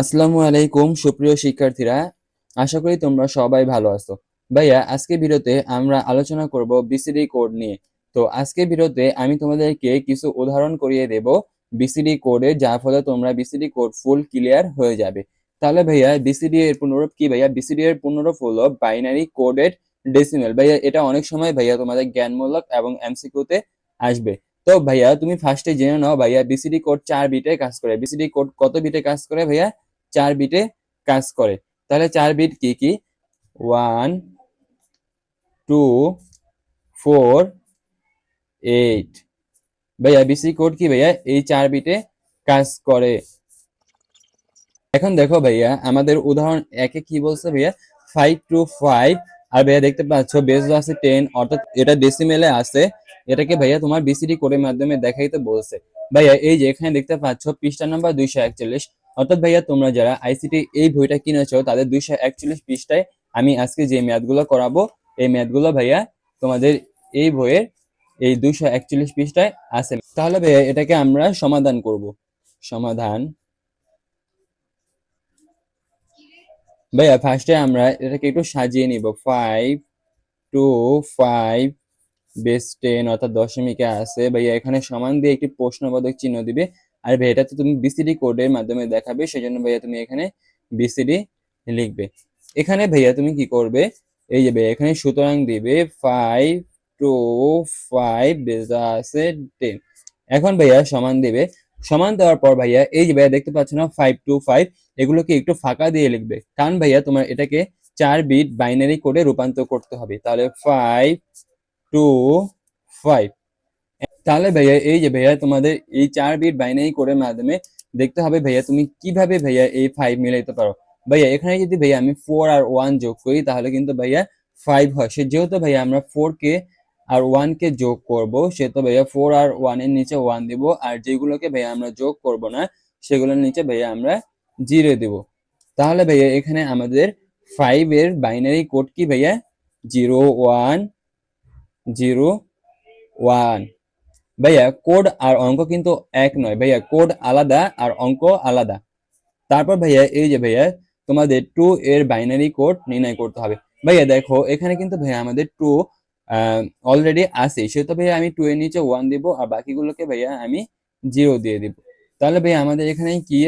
আসসালামু আলাইকুম, সুপ্রিয় শিক্ষার্থীরা। আশা করি তোমরা সবাই ভালো আছো। ভাইয়া আজকে ভিডিওতে আমরা আলোচনা করব বিসিডি কোড নিয়ে। তো আজকে ভিডিওতে আমি তোমাদেরকে কিছু উদাহরণ করিয়ে দেব বিসিডি কোডে যার ফলে তোমরা বিসিডি কোড ফুল ক্লিয়ার হয়ে যাবে। তাহলে ভাইয়া বিসিডি এর পুনরূপ কি ভাইয়া? বিসিডি এর পুনরূপ হলো বাইনারি কোডেড ডেসিমেল ভাইয়া, এটা অনেক সময় ভাইয়া তোমাদের জ্ঞানমূলক এবং এমসিকিউতে আসবে। তো ভাইয়া, তুমি ফার্স্টে জেনে নাও, ভাইয়া বিসিডি কোড চার বিটে কাজ করে। বিসিডি কোড কত বিটে কাজ করে ভাইয়া? চার বিটে কাজ করে। তাহলে চার বিট কি কি? One, two, four, eight. ভাইয়া বিসি কোড কি ভাইয়া? এই চার বিটে কাজ করে। এখন দেখো ভাইয়া, আমাদের উদাহরণ একে কি বলছে ভাইয়া? ফাইভ টু ফাইভ আর ভাইয়া দেখতে পাচ্ছ বেস আছে টেন অর্থাৎ এটা ডেসিমেলে আছে। এটাকে ভাইয়া তোমার বিসিডি কোডের মাধ্যমে দেখাইতে বলছে। ভাইয়া, এই যে এখানে দেখতে পাচ্ছ, পৃষ্ঠা নাম্বার দুইশো একচল্লিশ। অর্থাৎ ভাইয়া, তোমরা যারা আইসিটি এই বইটা কিনেছো, তাদের দুইশো একচল্লিশ পৃষ্ঠায় আমি আজকে যে ম্যাথগুলো করাবো, এই ম্যাথগুলো ভাইয়া তোমাদের এই বইয়ের এই দুইশো একচল্লিশ পৃষ্ঠায় আছে। তাহলে ভাইয়া, এটাকে আমরা সমাধান করব। সমাধান। ভাইয়া ফার্স্টে আমরা এটাকে একটু সাজিয়ে নিব। Five two five base ten অর্থাৎ দশমিকে আছে। ভাইয়া, এখানে সমান দিয়ে একটি প্রশ্নবোধক চিহ্ন দিবে। আর ভাই, এটা তো তুমি বিসিডি কোডের মাধ্যমে দেখাবে, সেজন্য ভাইয়া তুমি এখানে বিসিডি লিখবে। এখানে ভাইয়া তুমি কি করবে? এই যে ভাইয়া, এখানে সুতরাং দিবে ফাইভ টু ফাইভ বেজা আছে টেন এখন ভাইয়া সমান দিবে। সমান দেওয়ার পর ভাইয়া, এই যে ভাইয়া দেখতে পাচ্ছ না ফাইভ টু ফাইভ এগুলোকে একটু ফাঁকা দিয়ে লিখবে। কারণ ভাইয়া তোমার এটাকে চার বিট বাইনারি কোডে রূপান্তর করতে হবে। তাহলে ফাইভ টু ফাইভ তাহলে ভাইয়া, এই যে ভাইয়া তোমাদের এই চার বিট বাইনারি কোডের মাধ্যমে দেখতে হবে ভাইয়া তুমি কীভাবে ভাইয়া এই ফাইভ মিলাইতে পারো। ভাইয়া, এখানে যদি ভাইয়া আমি ফোর আর ওয়ান যোগ করি, তাহলে কিন্তু ভাইয়া ফাইভ হয়। সে যেহেতু ভাইয়া আমরা ফোর কে আর ওয়ান কে যোগ করব তো ভাইয়া ফোর আর ওয়ানের নিচে ওয়ান দিব, আর যেগুলোকে ভাইয়া আমরা যোগ করব না, সেগুলোর নিচে ভাইয়া আমরা জিরো দিব। তাহলে ভাইয়া এখানে আমাদের ফাইভ এর বাইনারি কোড কি ভাইয়া? জিরো ওয়ান জিরো ওয়ান ভাইয়া কোড আর অঙ্ক কিন্তু এক নয়। ভাইয়া কোড আলাদা আর অঙ্ক আলাদা। তারপর ভাইয়া, এই যে ভাইয়া, তোমাদের টু এর বাইনারি কোড নির্ণয় করতে হবে। ভাইয়া, দেখো, এখানে কিন্তু ভাইয়া আমাদের টু অলরেডি আছে। সেহেতু ভাইয়া আমি টু এর নিচে ওয়ান দিব আর বাকিগুলোকে ভাইয়া আমি জিরো দিয়ে দিব। তাহলে ভাইয়া আমাদের এখানে কি?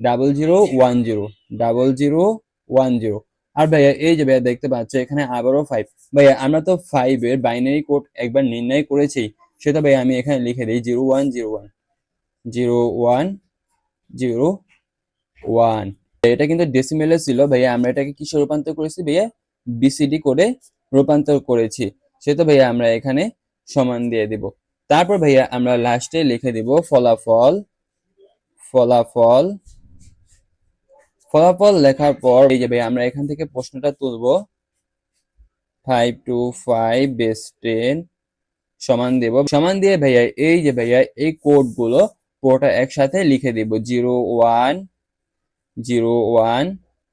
Double zero one zero double zero one zero আর ভাইয়া, এই যে ভাইয়া দেখতে পাচ্ছ, এখানে আবারও ফাইভ ভাইয়া, আমরা তো ফাইভ এর বাইনারি কোড একবার নির্ণয় করেছি। সেটা ভাইয়া আমি এখানে লিখে দিই, zero one zero one zero one zero one. এটা কিন্তু ডেসিমেলে ছিল ভাইয়া, আমরা এটাকে কিসে রূপান্তর করেছি ভাইয়া? বিসিডি করে রূপান্তর করেছি। সেটা ভাইয়া আমরা এখানে সমান দিয়ে দিব। তারপর ভাইয়া আমরা লাস্টে লিখে দিব ফলাফল ফলাফল ফলাফল লেখার পর এই যে ভাইয়া আমরা এখান থেকে প্রশ্নটা তুলবো। Five two five base ten সমান দেব। সমান দিয়ে ভাইয়া, এই যে ভাইয়া, এই কোডগুলো পুরোটা একসাথে লিখে দিব। জিরো ওয়ান জিরো ওয়ান,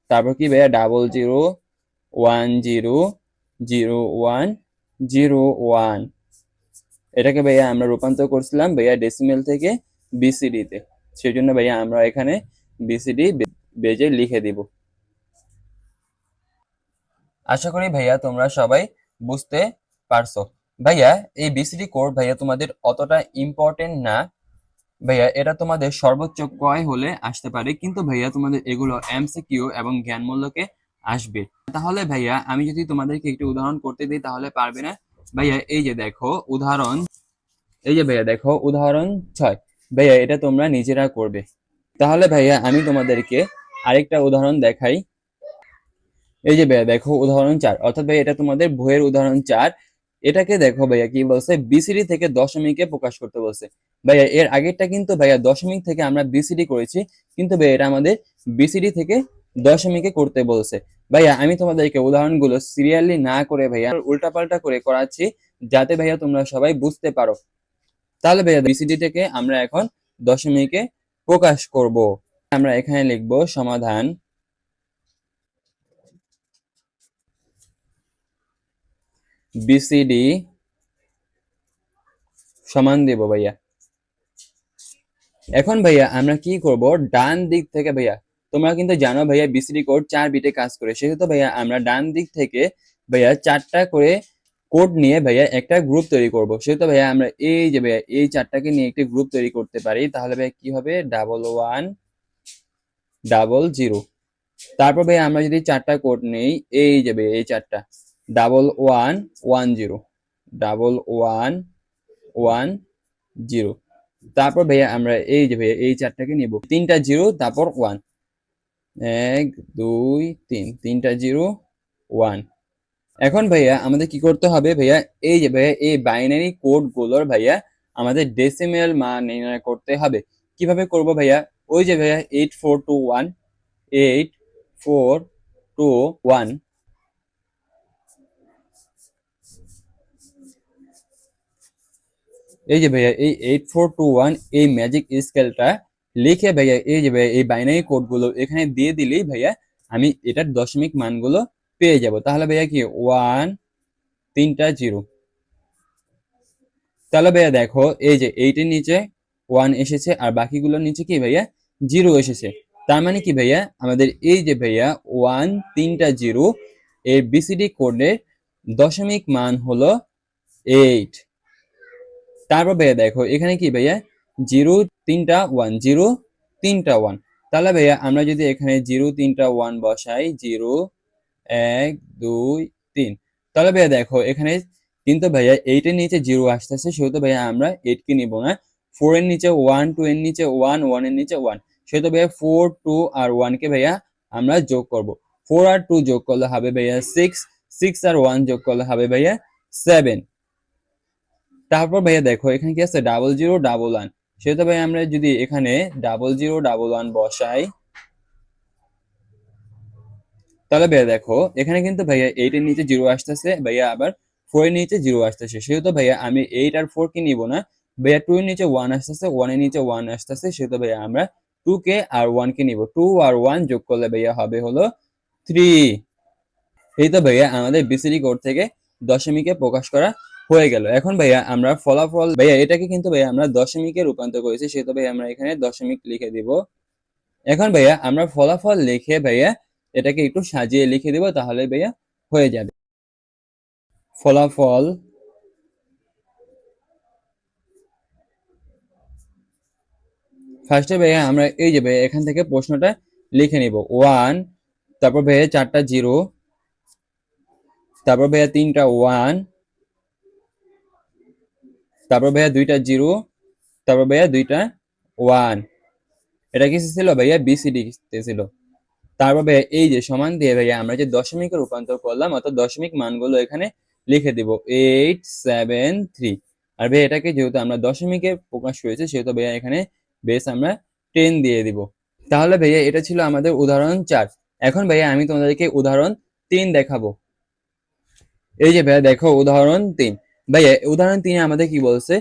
তারপর কি ভাইয়া? Double zero, one zero zero one zero one. এটাকে ভাইয়া আমরা রূপান্তর করছিলাম ভাইয়া ডেসিমেল থেকে বিসিডি তে। সেই জন্য ভাইয়া আমরা এখানে বিসিডি বেজে লিখে দিব। আশা করি ভাইয়া তোমরা সবাই বুঝতে পারছ। ভাইয়া, এই বিসিডি কোড ভাইয়া তোমাদের অতটা ইম্পর্টেন্ট না। ভাইয়া, এটা তোমাদের সর্বোচ্চ কয় হলে আসতে পারে, কিন্তু ভাইয়া তোমাদের এগুলো এমসিকিউ এবং জ্ঞানমূল্যকে আসবে। তাহলে ভাইয়া, আমি যদি তোমাদেরকে একটি উদাহরণ করতে দিই, তাহলে পারবে না। ভাইয়া, এই যে দেখো, উদাহরণ, এই যে ভাইয়া দেখো, উদাহরণ ছয়। ভাইয়া, এটা তোমরা নিজেরা করবে। তাহলে ভাইয়া, আমি তোমাদেরকে আরেকটা উদাহরণ দেখাই। এই যে ভাইয়া দেখো, উদাহরণ চার। অর্থাৎ ভাইয়া, এটা তোমাদের বইয়ের উদাহরণ চার। এটাকে দেখো ভাইয়া কি বলছে? বিসিডি থেকে দশমিকে প্রকাশ করতে বলছে। ভাইয়া, এর আগেরটা কিন্তু ভাইয়া দশমিক থেকে আমরা বিসিডি করেছি, কিন্তু ভাইয়া এটা আমাদের বিসিডি থেকে দশমিকে করতে বলছে। ভাইয়া, আমি তোমাদেরকে উদাহরণগুলো সিরিয়ালি না করে ভাইয়া উল্টাপাল্টা করে করাচ্ছি, যাতে ভাইয়া তোমরা সবাই বুঝতে পারো। তাহলে ভাইয়া বিসিডি থেকে আমরা এখন দশমিকে প্রকাশ করব। আমরা এখানে লিখব সমাধান বিসিডি সমান দেব ভাইয়া। এখন ভাইয়া আমরা কি করব? ডান দিক থেকে ভাইয়া, তোমরা কিন্তু জানো ভাইয়া বিসিডি কোড চার বিটে কাজ করে। সেহেতু ভাইয়া আমরা ডান দিক থেকে ভাইয়া চারটা করে কোড নিয়ে ভাইয়া একটা গ্রুপ তৈরি করব। সেহেতু ভাইয়া আমরা এই যে ভাইয়া এই চারটাকে নিয়ে একটি গ্রুপ তৈরি করতে পারি, তাহলে ভাইয়া কি হবে? ডাবল ওয়ান ডাবল জিরো তারপর ভাইয়া আমরা যদি চারটা কোড নেই, এই যে ভাইয়া এই চারটা। Double one one zero, double one one zero. তারপর ভাইয়া আমরা এই যে ভাইয়া এই চারটাকে নিব। তিনটা জিরো, তারপর ওয়ান। এক, দুই, তিন। তিনটা জিরো, ওয়ান। এখন ভাইয়া আমাদের কি করতে হবে ভাইয়া? এই যে ভাইয়া এই বাইনারি কোডগুলোর ভাইয়া আমাদের ডেসিমেল মান নির্ণয় করতে হবে। কীভাবে করব ভাইয়া? ওই যে ভাইয়া eight four two one eight four two one এই যে ভাইয়া, এই এইট ফোর টু ওয়ান এই ম্যাজিক স্কেলটা লিখে ভাইয়া, এই যে ভাইয়া, এই বাইনারি কোডগুলো এখানে দিয়ে দিলেই ভাইয়া আমি এটার দশমিক মানগুলো পেয়ে যাব। তাহলে ভাইয়া কি? ওয়ান তিনটা জিরো তাহলে ভাইয়া দেখো, এই যে এইটের নিচে ওয়ান এসেছে আর বাকিগুলোর নিচে কি ভাইয়া? জিরো এসেছে। তার মানে কি ভাইয়া? আমাদের এই যে ভাইয়া ওয়ান তিনটা জিরো এর বিসিডি কোডের দশমিক মান হলো এইট তারপর ভাইয়া দেখো, এখানে কি ভাইয়া? জিরো তিনটা ওয়ান জিরো তিনটা ওয়ান তাহলে ভাইয়া আমরা যদি এখানে জিরো তিনটা ওয়ান বসাই, জিরো, এক, দুই, তিন। তাহলে ভাইয়া দেখো, এখানে কিন্তু ভাইয়া এইটের নিচে জিরো আসতেছে, সেহেতু ভাইয়া আমরা এইট কে নিব না। ফোর এর নিচে ওয়ান টু এর নিচে ওয়ান ওয়ানের নিচে ওয়ান সেহেতু ভাইয়া ফোর টু আর ওয়ান কে ভাইয়া আমরা যোগ করব। ফোর আর টু যোগ করলে হবে ভাইয়া সিক্স সিক্স আর ওয়ান যোগ করলে হবে ভাইয়া সেভেন তারপর ভাইয়া দেখো, এখানে কি আছে? ডাবল জিরো ডাবল ওয়ান সেহেতু ভাইয়া আমরা যদি এখানে ডাবল জিরো ডাবল ওয়ান বসাই, তাহলে ভাইয়া দেখো, এখানে কিন্তু ভাইয়া এইট এর নিচে জিরো আসতেছে, ভাইয়া আবার ফোর এর নিচে জিরো আসতেছে। সেহেতু ভাইয়া আমি এইট আর ফোর কে নিব না, ভাইয়া টু এর নিচে ওয়ান আসতেছে ওয়ানের নিচে ওয়ান আসতেছে। সেহেতু ভাইয়া আমরা টু কে আর ওয়ান কে নিব। টু আর ওয়ান যোগ করলে ভাইয়া হবে হলো থ্রি এই তো ভাইয়া আমাদের বিসিডি কোড থেকে দশমিকে প্রকাশ করা হয়ে গেল। এখন ভাইয়া আমরা ফলাফল, ভাইয়া এটাকে কিন্তু ভাইয়া আমরা দশমিকে রূপান্তর করেছি, সেহেতু ভাইয়া আমরা এখানে দশমিক লিখে দিব। এখন ভাইয়া আমরা ফলাফল লিখে ভাইয়া এটাকে একটু সাজিয়ে লিখে দিব, তাহলে ভাইয়া হয়ে যাবে। ফলাফল। ফার্স্টে ভাইয়া আমরা এই যে ভাইয়া এখান থেকে প্রশ্নটা লিখে নিব। ওয়ান, তারপর ভাইয়া চারটা জিরো, তারপর ভাইয়া তিনটা ওয়ান তারপর ভাইয়া দুইটা জিরো, তারপর ভাইয়া দুইটা ওয়ান। এটা কি ছিল ভাইয়া? বিসিডি ছিল। তারপর ভাইয়া এই যে সমান দিয়ে ভাইয়া আমরা যে দশমিকে রূপান্তর করলাম, অর্থাৎ দশমিক মানগুলো এখানে লিখে দিব। এইট সেভেন থ্রি আর ভাইয়া এটাকে যেহেতু আমরা দশমিকে প্রকাশ করেছি, সেহেতু ভাইয়া এখানে বেস আমরা টেন দিয়ে দিব। তাহলে ভাইয়া এটা ছিল আমাদের উদাহরণ চার। এখন ভাইয়া আমি তোমাদেরকে উদাহরণ তিন দেখাবো। এই যে ভাইয়া দেখো, উদাহরণ তিন। ভাইয়া, উদাহরণ তিনি আমাদের কি বলছে?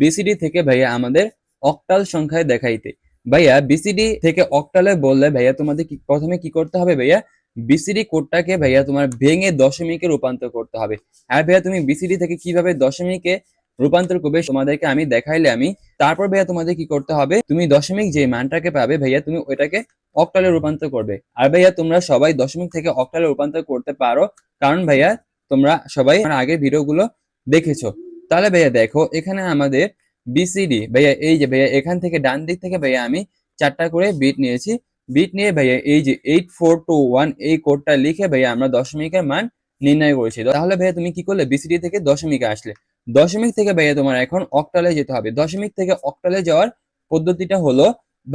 বিসিডি থেকে ভাইয়া আমাদের অক্টাল সংখ্যায় দেখাইতে। ভাইয়া বিসিডি থেকে অক্টালে বললে ভাইয়া তোমাদের কি প্রথমে কি করতে হবে ভাইয়া? বিসিডি কোডটাকে ভাইয়া তোমার ভেঙে দশমিকে রূপান্তর করতে হবে। আর ভাইয়া তুমি বিসিডি থেকে কীভাবে দশমিকে রূপান্তর করবে তোমাদেরকে আমি দেখাইলে আমি। তারপর ভাইয়া তোমাদের কি করতে হবে? তুমি দশমিক যে মানটাকে পাবে ভাইয়া, তুমি ওইটাকে অক্টালে রূপান্তর করবে। আর ভাইয়া তোমরা সবাই দশমিক থেকে অক্টালে রূপান্তর করতে পারো। কারণ ভাইয়া তোমরা সবাই আগের ভিডিওগুলো দেখেছ? তাহলে ভাইয়া দেখো, এখানে আমাদের বিসিডি ভাইয়া এই যে ভাইয়া এখান থেকে ডান দিক থেকে ভাইয়া আমি চারটা করে বিট নিয়েছি। বিট নিয়ে ভাইয়া এই যে এইট ফোর টু ওয়ান এই কোডটা লিখে ভাইয়া আমরা দশমিকের মান নির্ণয় করেছি। তাহলে ভাইয়া তুমি কি করলে? বিসিডি থেকে দশমিকে আসলে। দশমিক থেকে ভাইয়া তোমার এখন অক্টালে যেতে হবে। দশমিক থেকে অক্টালে যাওয়ার পদ্ধতিটা হলো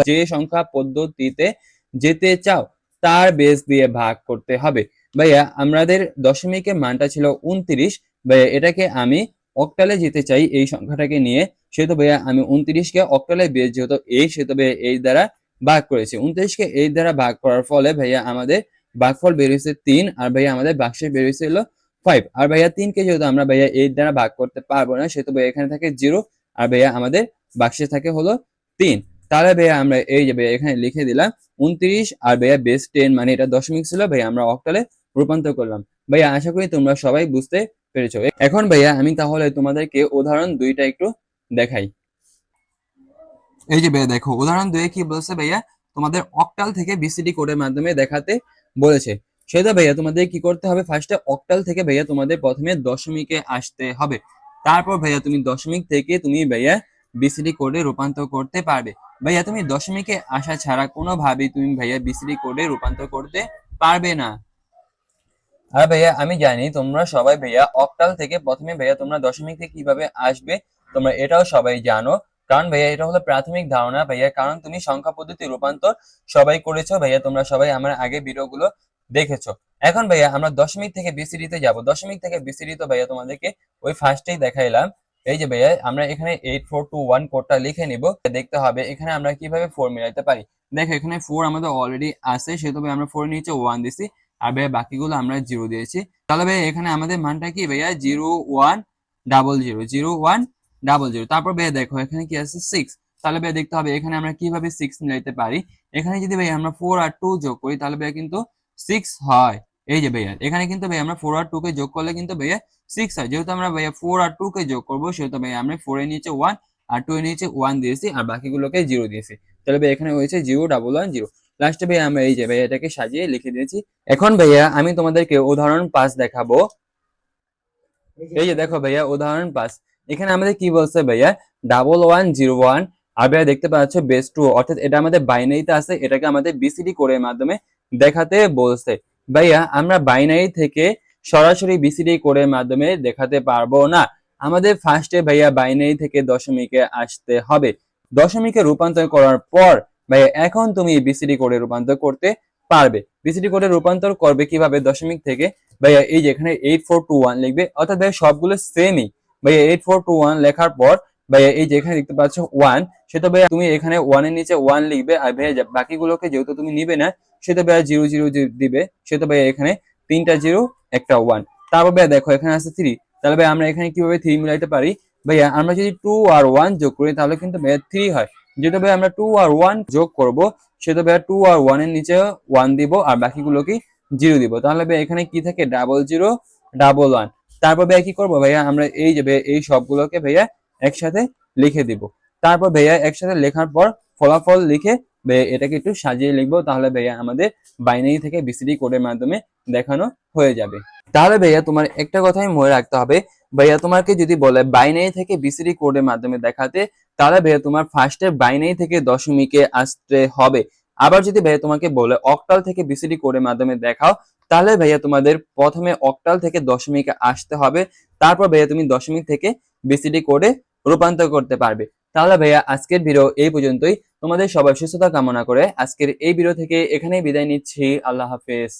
যে সংখ্যা পদ্ধতিতে যেতে চাও, তার বেস দিয়ে ভাগ করতে হবে। ভাইয়া, আমাদের দশমিকের মানটা ছিল উনত্রিশ ভাইয়া, এটাকে আমি অক্টালে যেতে চাই এই সংখ্যাটাকে নিয়ে। সেহেতু ভাইয়া, আমি উনত্রিশকে অক্টালে বেস যেহেতু এই সেহেতু ভাইয়া এই দ্বারা ভাগ করেছি। উনত্রিশকে এই দ্বারা ভাগ করার ফলে ভাইয়া আমাদের ভাগফল বেরিয়েছে তিন, আর ভাইয়া আমাদের বাক্সে বেরিয়েছে হলো ফাইভ আর ভাইয়া তিনকে যেহেতু আমরা ভাইয়া এইট দ্বারা ভাগ করতে পারব না, সেহেতু ভাইয়া এখানে থাকে জিরো আর ভাইয়া আমাদের বাক্সে থাকে হলো তিন। তাহলে ভাইয়া আমরা এই যে ভাইয়া এখানে লিখে দিলাম, উনত্রিশ আর ভাইয়া বেস টেন মানে এটা দশমিক ছিল, ভাইয়া আমরা অক্টালে রূপান্তর করলাম। ভাইয়া আশা করি তোমরা সবাই বুঝতে পেরেছ। এখন ভাইয়া, আমি তাহলে তোমাদেরকে উদাহরণ দুইটা একটু দেখাই। এই যে ভাইয়া, দেখো, উদাহরণ দুয়ে কি বলছে ভাইয়া? তোমাদের অক্টাল থেকে বিসিডি কোডের মাধ্যমে দেখাতে বলেছে। সেটা ভাইয়া, তোমাদের কি করতে হবে? ফার্স্টে অক্টাল থেকে ভাইয়া তোমাদের প্রথমে দশমিকে আসতে হবে। তারপর ভাইয়া, তুমি দশমিক থেকে তুমি ভাইয়া বিসিডি কোডে রূপান্তর করতে পারবে। ভাইয়া, তুমি দশমিকে আসা ছাড়া কোনোভাবেই তুমি ভাইয়া বিসিডি কোডে রূপান্তর করতে পারবে না। আর ভাইয়া, আমি জানি তোমরা সবাই ভাইয়া অক্টাল থেকে প্রথমে ভাইয়া তোমরা দশমিক থেকে কীভাবে আসবে, তোমরা এটাও সবাই জানো। কারণ ভাইয়া এটা হলো প্রাথমিক ধারণা ভাইয়া, কারণ তুমি সংখ্যা পদ্ধতি রূপান্তর সবাই করেছ ভাইয়া, তোমরা সবাই আমার আগে ভিডিওগুলো দেখেছ। এখন ভাইয়া আমরা দশমিক থেকে বিসিডি তে যাব। দশমিক থেকে বিসিডি তো ভাইয়া তোমাদেরকে ওই ফার্স্টেই দেখাইলাম। এই যে ভাইয়া, আমরা এখানে এইট ফোর টু ওয়ান কোডটা লিখে নিব। দেখতে হবে এখানে আমরা কীভাবে ফোর মিলাইতে পারি। দেখো এখানে ফোর আমাদের অলরেডি আছে, সেহেতু আমরা ফোর নিচে ওয়ান দিছি। আর ভাইয়া বাকিগুলো আমরা জিরো দিয়েছি। তাহলে ভাইয়া এখানে আমাদের মানটা কি ভাইয়া? Zero one double zero zero one double zero তারপর ভাইয়া দেখো, এখানে কি আছে? সিক্স তাহলে ভাইয়া দেখতে হবে, এখানে আমরা কীভাবে সিক্স মিলাইতে পারি? এখানে যদি ভাইয়া আমরা ফোর আর টু যোগ করি, তাহলে ভাইয়া কিন্তু সিক্স হয়। এই যে ভাইয়া, এখানে কিন্তু ভাইয়া আমরা ফোর আর টু কে যোগ করলে কিন্তু ভাইয়া সিক্স হয়। যেহেতু আমরা ভাইয়া ফোর আর টু কে যোগ করব, সেহেতু ভাইয়া আমরা ফোর এর নিচে ওয়ান আর টু এর নিচে ওয়ান দিয়েছি, আর বাকিগুলোকে জিরো দিয়েছি। তাহলে ভাইয়া এখানে হয়েছে জিরো ডাবল ওয়ান জিরো লাস্টে ভাইয়া আমরা এই যে ভাইয়া এটাকে সাজিয়ে লিখে দিয়েছি। এখন ভাইয়া আমি তোমাদেরকে উদাহরণ পাঁচ দেখাবো। এই যে দেখো ভাইয়া, উদাহরণ পাঁচ এখানে আমাদের কি বলছে ভাইয়া? ডাবল ওয়ান জিরো ওয়ান আর ভাইয়া দেখতে পাচ্ছ বেস টু অর্থাৎ এটা আমাদের বাইনারিতে আছে, এটাকে আমাদের বিসিডি কোডের মাধ্যমে দেখাতে বলছে। ভাইয়া, আমরা বাইনারি থেকে সরাসরি বিসিডি কোডের মাধ্যমে দেখাতে পারব না। আমাদের ফার্স্টে ভাইয়া বাইনারি থেকে দশমিকে আসতে হবে। দশমিকে রূপান্তর করার পর ভাইয়া, এখন তুমি বিসিডি কোডে রূপান্তর করতে পারবে। বিসিডি কোডে রূপান্তর করবে কীভাবে? দশমিক থেকে। ভাইয়া, এই যেখানে এইট ফোর টু ওয়ান লিখবে। অর্থাৎ ভাইয়া, সবগুলো সেমই ভাইয়া এইট ফোর টু ওয়ান লেখার পর, ভাইয়া, এই যেখানে দেখতে পাচ্ছ ওয়ান সেটা ভাইয়া তুমি এখানে ওয়ানের নিচে ওয়ান লিখবে। আর ভাইয়া বাকিগুলোকে যেহেতু তুমি নিবে না, সেটা ভাইয়া জিরো জিরো দিবে। সেটা ভাইয়া এখানে তিনটা জিরো একটা ওয়ান তারপর ভাইয়া দেখো, এখানে আছে থ্রি তাহলে ভাইয়া আমরা এখানে কীভাবে থ্রি মিলাইতে পারি? ভাইয়া, আমরা যদি টু আর ওয়ান যোগ করি, তাহলে কিন্তু ভাইয়া থ্রি হয়। যেহেতু ভাইয়া আমরা টু আর ওয়ান যোগ করব, সেটা ভাইয়া টু আর ওয়ানের নিচে ওয়ান দিব আর বাকিগুলোকে জিরো দিব। তাহলে ভাইয়া এখানে কি থাকে? ডাবল জিরো ডাবল ওয়ান তারপর ভাইয়া কি করব ভাইয়া? আমরা এই যে এই সবগুলোকে ভাইয়া একসাথে লিখে দিব। তারপর ভাইয়া একসাথে লেখার পর ফলাফল লিখে এটাকে একটু সাজিয়ে লিখব, তাহলে ভাইয়া আমাদের বাইনারি থেকে বিসিডি কোডের মাধ্যমে দেখানো হয়ে যাবে। তাহলে ভাইয়া তোমার একটা কথাই মনে রাখতে হবে। ভাইয়া তোমাকে যদি বলে বাইনারি থেকে বিসিডি কোডের মাধ্যমে দেখাতে, তাহলে ভাইয়া তোমার ফার্স্টে বাইনারি থেকে দশমিকে আসতে হবে। আবার যদি ভাইয়া তোমাকে বলে অক্টাল থেকে বিসিডি কোডের মাধ্যমে দেখাও, তাহলে ভাইয়া তোমাদের প্রথমে অক্টাল থেকে দশমিকে আসতে হবে। তারপর ভাইয়া তুমি দশমিক থেকে বিসিডি কোডে রূপান্তর করতে পারবে। তাহলে ভাইয়া আজকের ভিডিও এই পর্যন্তই। তোমাদের সবার সুস্থতা কামনা করে আজকের এই ভিডিও থেকে এখানেই বিদায় নিচ্ছি। আল্লাহ হাফেজ।